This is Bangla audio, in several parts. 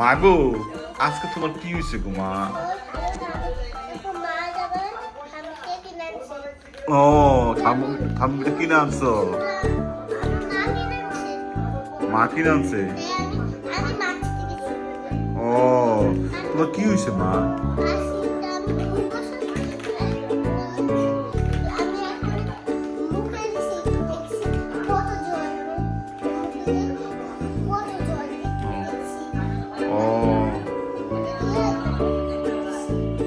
মাগো, আজকে তোমার কি হয়েছে গো মা? ও, থামু থামুটা কিনে আনছো? মা কিনে আনছে? ও, তোমার কি হয়েছে মা?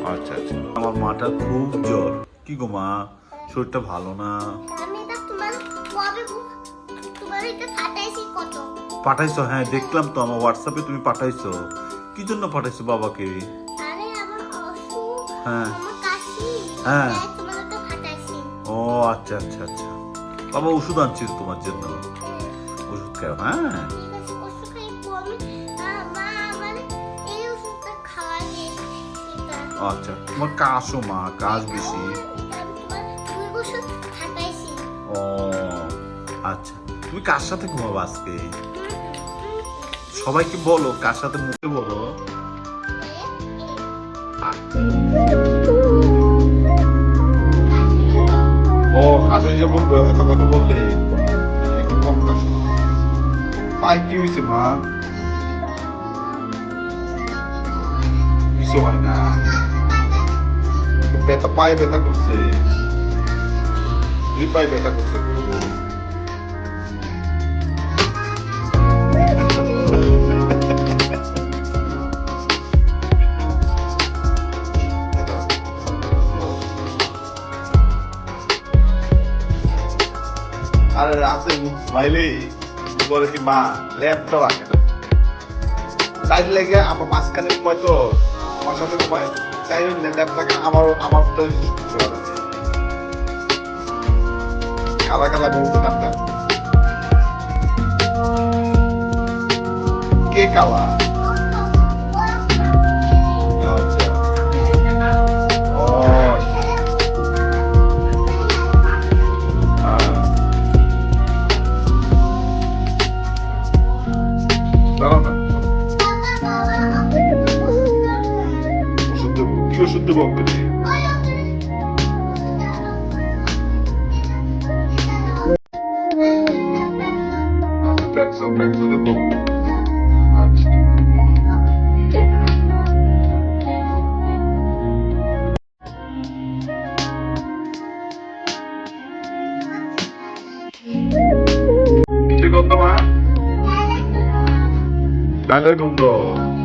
আচ্ছা আচ্ছা। আমার মাটা খুব জ্বর। কি গো মা শরীরটা ভালো না? আমি তো তোমার কবে তোমার এটা ফাটাইছি কত? পাঠাইছো হ্যাঁ দেখলাম তো আমার হোয়াটসঅ্যাপে তুমি পাঠাইছো। কি জন্য পাঠাইছো বাবাকে? আরে আমার অসুখ হ্যাঁ। হ্যাঁ। ও আচ্ছা আচ্ছা আচ্ছা। বাবা ওষুধ আনছি তোমার জন্য। ওষুধ খাও হ্যাঁ। আচ্ছা তোমার কাশও মা, কাশ বেশি। ও আচ্ছা তুমি কার সাথে ঘুমাবো আজকে? সবাইকে বলো, কার সাথে মুখে বলো। ও কাছে যে বলবে কথা বললে। কাশ পাই, কি হয়েছে মা? কিছু হয় না। ব্যথা পায়ে ব্যথা করছে দুই পায়ে ব্যথা করছে আরে রাতে ভাইলে বলে কি মা ল্যাপটপ রাখে না সাইড লেগে আমার মাঝখানে ঘুমায় তো আমার সাথে ঘুমায় তাই ল্যাপ থাকে আমার আমার কালা কালা বলতে নামটা কে কালা? 뜨겁거든. 뜨겁다 와. 나는 건거.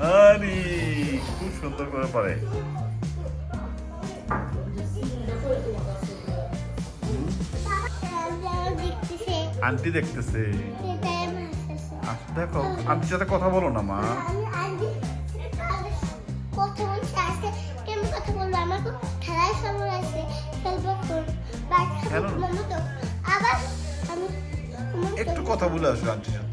আরে খুব সুন্দর করে পারে। আন্টি দেখতেছে। আচ্ছা, দেখো আন্টির সাথে কথা বলো না মা। একটু কথা বলে আসো আন্টির সাথে।